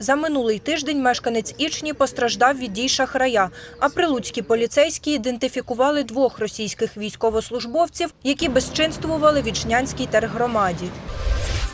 За минулий тиждень мешканець Ічні постраждав від дій шахрая, а прилуцькі поліцейські ідентифікували двох російських військовослужбовців, які безчинствували в Ічнянській тергромаді.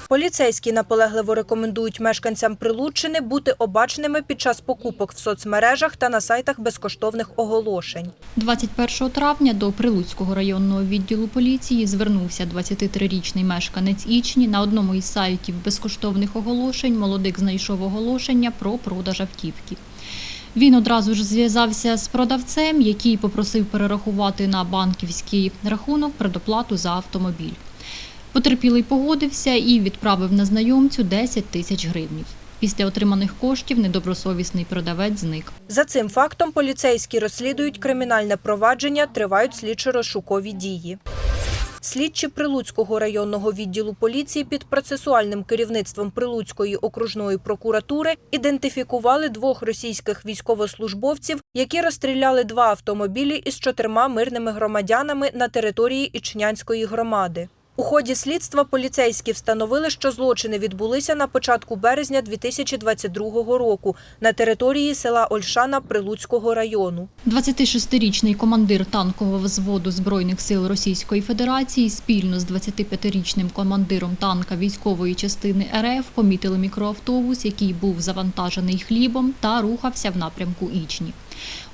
Поліцейські наполегливо рекомендують мешканцям Прилуччини бути обачними під час покупок в соцмережах та на сайтах безкоштовних оголошень. 21 травня до Прилуцького районного відділу поліції звернувся 23-річний мешканець Ічні. На одному із сайтів безкоштовних оголошень молодик знайшов оголошення про продаж автівки. Він одразу ж зв'язався з продавцем, який попросив перерахувати на банківський рахунок предоплату за автомобіль. Потерпілий погодився і відправив на знайомцю 10 тисяч гривнів. Після отриманих коштів недобросовісний продавець зник. За цим фактом поліцейські розслідують кримінальне провадження, тривають слідчо-розшукові дії. Слідчі Прилуцького районного відділу поліції під процесуальним керівництвом Прилуцької окружної прокуратури ідентифікували двох російських військовослужбовців, які розстріляли два автомобілі із чотирма мирними громадянами на території Ічнянської громади. У ході слідства поліцейські встановили, що злочини відбулися на початку березня 2022 року на території села Ольшана Прилуцького району. 26-річний командир танкового взводу Збройних сил Російської Федерації спільно з 25-річним командиром танка військової частини РФ помітили мікроавтобус, який був завантажений хлібом та рухався в напрямку Ічні.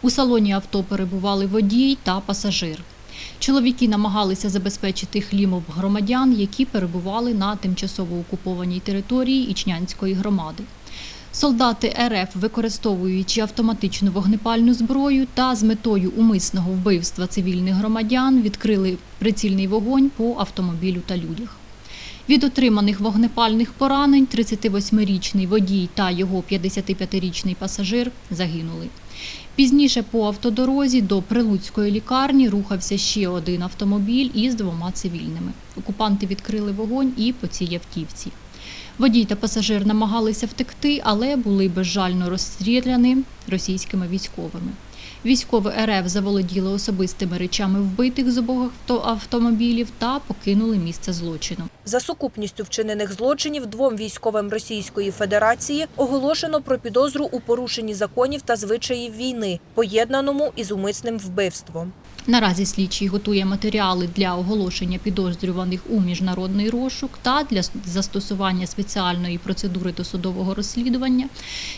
У салоні авто перебували водій та пасажир. Чоловіки намагалися забезпечити хлібом громадян, які перебували на тимчасово окупованій території Ічнянської громади. Солдати РФ, використовуючи автоматичну вогнепальну зброю та з метою умисного вбивства цивільних громадян, відкрили прицільний вогонь по автомобілю та людях. Від отриманих вогнепальних поранень 38-річний водій та його 55-річний пасажир загинули. Пізніше по автодорозі до Прилуцької лікарні рухався ще один автомобіль із двома цивільними. Окупанти відкрили вогонь і по цій автівці. Водій та пасажир намагалися втекти, але були безжально розстріляні російськими військовими. Військові РФ заволоділи особистими речами вбитих з обох авто- автомобілів та покинули місце злочину. За сукупністю вчинених злочинів двом військовим Російської Федерації оголошено про підозру у порушенні законів та звичаїв війни, поєднаному із умисним вбивством. Наразі слідчий готує матеріали для оголошення підозрюваних у міжнародний розшук та для застосування спеціальної процедури досудового розслідування,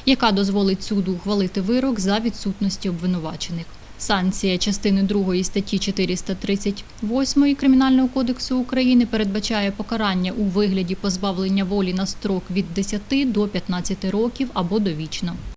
яка дозволить суду ухвалити вирок за відсутності обвинувачених. Санкція частини 2 статті 438 Кримінального кодексу України передбачає покарання у вигляді позбавлення волі на строк від 10 до 15 років або довічно.